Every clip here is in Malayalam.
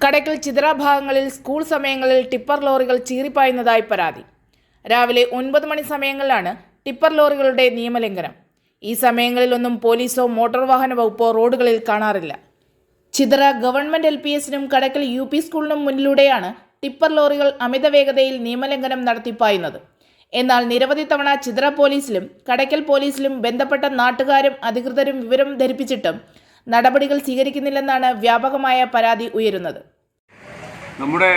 കടയ്ക്കൽ ചിതറ ഭാഗങ്ങളിൽ സ്കൂൾ സമയങ്ങളിൽ ടിപ്പർ ലോറികൾ ചീറിപ്പായുന്നതായി പരാതി. രാവിലെ ഒൻപത് മണി സമയങ്ങളിലാണ് ടിപ്പർ ലോറികളുടെ നിയമലംഘനം. ഈ സമയങ്ങളിലൊന്നും പോലീസോ മോട്ടോർ വാഹന വകുപ്പോ റോഡുകളിൽ കാണാറില്ല. ചിതറ ഗവൺമെന്റ് എൽ പി എസിനും കടയ്ക്കൽ യു പി സ്കൂളിനും മുന്നിലൂടെയാണ് ടിപ്പർ ലോറികൾ അമിത വേഗതയിൽ നിയമലംഘനം നടത്തിപ്പായുന്നത് എന്നാൽ നിരവധി തവണ ചിതറ പോലീസിലും കടക്കൽ പോലീസിലും ബന്ധപ്പെട്ട നാട്ടുകാരും അധികൃതരും വിവരം ധരിപ്പിച്ചിട്ടും നടപടികൾ സ്വീകരിക്കുന്നില്ലെന്നാണ് വ്യാപകമായ പരാതി ഉയരുന്നത്. നമ്മുടെ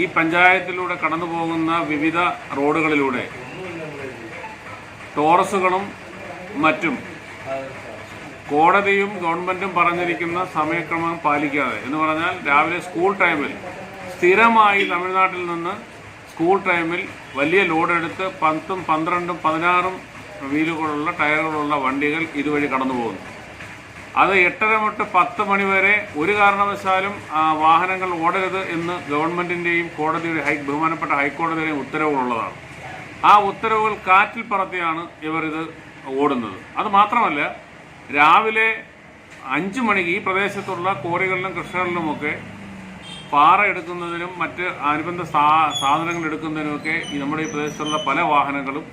ഈ പഞ്ചായത്തിലൂടെ കടന്നു പോകുന്ന വിവിധ റോഡുകളിലൂടെ ടോറസുകളും മറ്റും കോടതിയും ഗവൺമെന്റും പറഞ്ഞിരിക്കുന്ന സമയക്രമം പാലിക്കാതെ. എന്ന് പറഞ്ഞാൽ രാവിലെ സ്കൂൾ ടൈമിൽ സ്ഥിരമായി തമിഴ്നാട്ടിൽ നിന്ന് സ്കൂൾ ടൈമിൽ വലിയ ലോഡെടുത്ത് പത്തും പന്ത്രണ്ടും പതിനാറും വീലുകളുള്ള ടയറുകളുള്ള വണ്ടികൾ ഇതുവഴി കടന്നു പോകുന്നു. അത് എട്ടര തൊട്ട് പത്ത് മണി വരെ ഒരു കാരണവശാലും വാഹനങ്ങൾ ഓടരുത് എന്ന് ഗവൺമെന്റിന്റെയും കോടതിയുടെ ഹൈ ബഹുമാനപ്പെട്ട ഹൈക്കോടതിയുടെയും ഉത്തരവുകളുള്ളതാണ്. ആ ഉത്തരവുകൾ കാറ്റിൽ പറത്തിയാണ് ഇവർ ഇത് ഓടുന്നത്. അത് മാത്രമല്ല രാവിലെ അഞ്ച് മണിക്ക് ഈ പ്രദേശത്തുള്ള കോറികളിലും കൃഷികളിലുമൊക്കെ പാറ എടുക്കുന്നതിനും മറ്റ് അനുബന്ധ സാ സാധനങ്ങൾ എടുക്കുന്നതിനുമൊക്കെ നമ്മുടെ ഈ പ്രദേശത്തുള്ള പല വാഹനങ്ങളും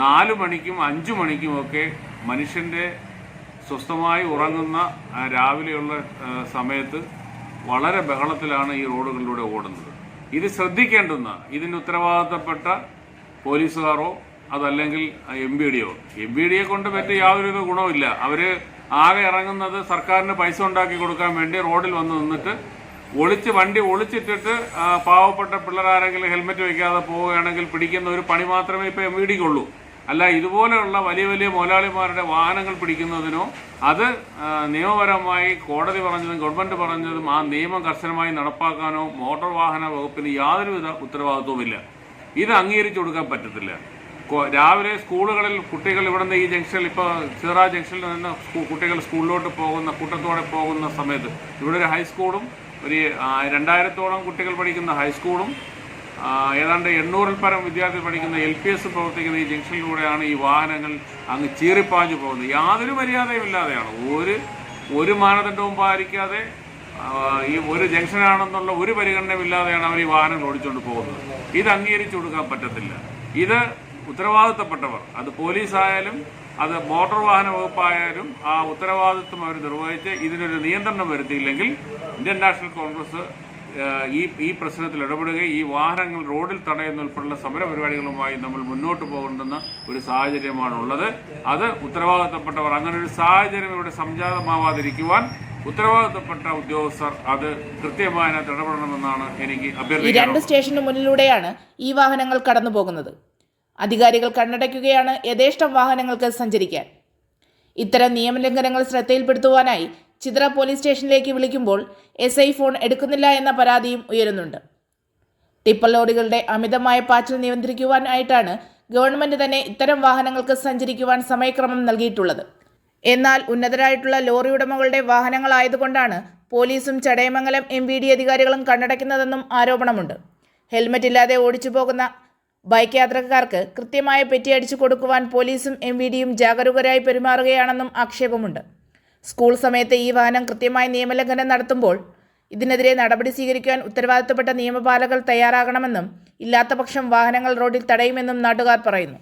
നാല് മണിക്കും അഞ്ചു മണിക്കുമൊക്കെ മനുഷ്യന്റെ സ്വസ്ഥമായി ഉറങ്ങുന്ന രാവിലെയുള്ള സമയത്ത് വളരെ ബഹളത്തിലാണ് ഈ റോഡുകളിലൂടെ ഓടുന്നത്. ഇത് ശ്രദ്ധിക്കേണ്ടുന്ന ഇതിന് ഉത്തരവാദിത്തപ്പെട്ട പോലീസുകാരോ അതല്ലെങ്കിൽ M B deo? M B ഡിയെ കൊണ്ട് പറ്റിയ യാതൊരുവിധ ഗുണവുമില്ല അവർ ആകെ ഇറങ്ങുന്നത് സർക്കാരിന് പൈസ ഉണ്ടാക്കി കൊടുക്കാൻ വേണ്ടി റോഡിൽ വന്ന് നിന്നിട്ട് ഒളിച്ച് വണ്ടി ഒളിച്ചിട്ടിട്ട് പാവപ്പെട്ട പിള്ളേരാരെങ്കിലും ഹെൽമെറ്റ് വയ്ക്കാതെ പോവുകയാണെങ്കിൽ പിടിക്കുന്ന ഒരു പണി മാത്രമേ ഇപ്പൊ എം വി ഡിക്കുള്ളൂ അല്ല ഇതുപോലെയുള്ള വലിയ വലിയ മുതലാളിമാരുടെ വാഹനങ്ങൾ പിടിക്കുന്നതിനോ അത് നിയമപരമായി കോടതി പറഞ്ഞതും ഗവൺമെന്റ് പറഞ്ഞതും ആ നിയമം കർശനമായി നടപ്പാക്കാനോ മോട്ടോർ വാഹന വകുപ്പിന് യാതൊരുവിധ ഉത്തരവാദിത്വമില്ല ഇത് അംഗീകരിച്ചു കൊടുക്കാൻ പറ്റത്തില്ല. രാവിലെ സ്കൂളുകളിൽ കുട്ടികൾ ഇവിടെ നിന്ന് ഈ ജംഗ്ഷനിൽ ഇപ്പോൾ ചിറ ജംഗ്ഷനിൽ നിന്ന് കുട്ടികൾ സ്കൂളിലോട്ട് പോകുന്ന കൂട്ടത്തോടെ പോകുന്ന സമയത്ത് ഇവിടെ ഒരു ഹൈസ്കൂളും ഒരു രണ്ടായിരത്തോളം കുട്ടികൾ പഠിക്കുന്ന ഹൈസ്കൂളും ഏതാണ്ട് എണ്ണൂറിൽ പരം വിദ്യാർത്ഥി പഠിക്കുന്ന എൽ പി എസ് പ്രവർത്തിക്കുന്ന ഈ ജംഗ്ഷനിലൂടെയാണ് ഈ വാഹനങ്ങൾ അങ്ങ് ചീറിപ്പാഞ്ഞു പോകുന്നത്. യാതൊരു മര്യാദയും ഇല്ലാതെയാണ്. ഒരു ഒരു മാനദണ്ഡവും പാലിക്കാതെ ഈ ഒരു ജംഗ്ഷനാണെന്നുള്ള ഒരു പരിഗണനയും ഇല്ലാതെയാണ് അവർ ഈ വാഹനങ്ങൾ ഓടിച്ചുകൊണ്ട് പോകുന്നത്. ഇത് അംഗീകരിച്ചു കൊടുക്കാൻ പറ്റത്തില്ല. ഇത് ഉത്തരവാദിത്തപ്പെട്ടവർ. അത് പോലീസായാലും അത് മോട്ടോർ വാഹന വകുപ്പായാലും ആ ഉത്തരവാദിത്വം അവർ നിർവഹിച്ച് ഇതിനൊരു നിയന്ത്രണം വരുത്തിയില്ലെങ്കിൽ ഇന്ത്യൻ നാഷണൽ കോൺഗ്രസ് ഈ ഈ പ്രശ്നത്തിൽ ഇടപെടുകയും ഈ വാഹനങ്ങൾ റോഡിൽ തടയുന്ന ഉൾപ്പെടെയുള്ള സമര പരിപാടികളുമായി നമ്മൾ മുന്നോട്ട് പോകേണ്ടുന്ന ഒരു സാഹചര്യമാണുള്ളത്. അത് ഉത്തരവാദിത്തപ്പെട്ടവർ അങ്ങനെ ഒരു സാഹചര്യം ഇവിടെ സംജാതമാവാതിരിക്കുവാൻ ഉത്തരവാദിത്തപ്പെട്ട ഉദ്യോഗസ്ഥർ അത് കൃത്യമായി അതിനകത്ത് ഇടപെടണമെന്നാണ് എനിക്ക് ഈ രണ്ട് സ്റ്റേഷന് മുന്നിലൂടെയാണ് ഈ വാഹനങ്ങൾ കടന്നു പോകുന്നത്. അധികാരികൾ കണ്ണടയ്ക്കുകയാണ് യഥേഷ്ടം വാഹനങ്ങൾക്ക് സഞ്ചരിക്കാൻ. ഇത്തരം നിയമലംഘനങ്ങൾ ശ്രദ്ധയിൽപ്പെടുത്തുവാനായി ചിത്ര പോലീസ് സ്റ്റേഷനിലേക്ക് വിളിക്കുമ്പോൾ എസ് ഐ ഫോൺ എടുക്കുന്നില്ല എന്ന പരാതിയും ഉയരുന്നുണ്ട്. ടിപ്പർ ലോറികളുടെ അമിതമായ പാച്ചിൽ നിയന്ത്രിക്കുവാനായിട്ടാണ് ഗവൺമെന്റ് തന്നെ ഇത്തരം വാഹനങ്ങൾക്ക് സഞ്ചരിക്കുവാൻ സമയക്രമം നൽകിയിട്ടുള്ളത്. എന്നാൽ ഉന്നതരായിട്ടുള്ള ലോറി ഉടമകളുടെ വാഹനങ്ങളായതുകൊണ്ടാണ് പോലീസും ചടയമംഗലം എം വി ഡി അധികാരികളും കണ്ണടയ്ക്കുന്നതെന്നും ആരോപണമുണ്ട്. ഹെൽമറ്റ് ഇല്ലാതെ ഓടിച്ചു പോകുന്ന ബൈക്ക് യാത്രക്കാർക്ക് കൃത്യമായ പെറ്റി അടിച്ചു കൊടുക്കുവാൻ പോലീസും എം വി ഡിയും ജാഗരൂകരായി പെരുമാറുകയാണെന്നും ആക്ഷേപമുണ്ട്. സ്കൂൾ സമയത്ത് ഈ വാഹനം കൃത്യമായി നിയമലംഘനം നടത്തുമ്പോൾ ഇതിനെതിരെ നടപടി സ്വീകരിക്കാൻ ഉത്തരവാദിത്തപ്പെട്ട നിയമപാലകർ തയ്യാറാകണമെന്നും ഇല്ലാത്തപക്ഷം വാഹനങ്ങൾ റോഡിൽ തടയുമെന്നും നാട്ടുകാർ പറയുന്നു.